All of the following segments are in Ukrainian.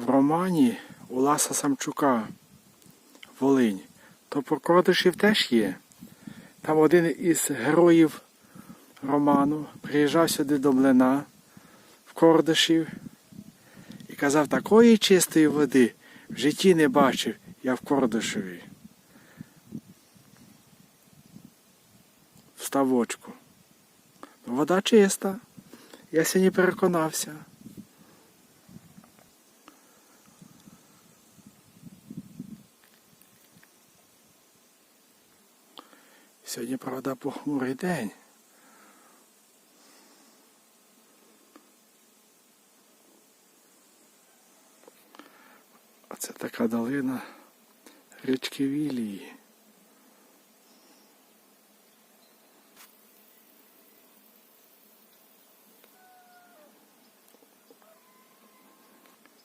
в романі Уласа Самчука Волинь, то про Кордишів теж є. Там один із героїв роману приїжджав сюди до млина в Кордишів і казав, такої чистої води в житті не бачив я в Кордишеві. В ставочку. Вода чиста. Я сьогодні переконався. Сьогодні, правда, похмурий день. Оце така долина річки Вілії.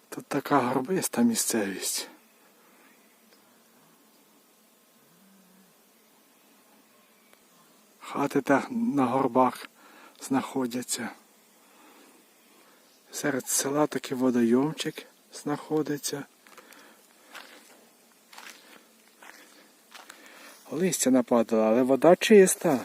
Тут така горбиста місцевість. Хати та на горбах знаходяться. Серед села такий водойомчик знаходиться. Листя нападало, але вода чиста.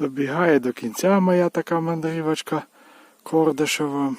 Добігає до кінця моя така мандрівочка Кордишева.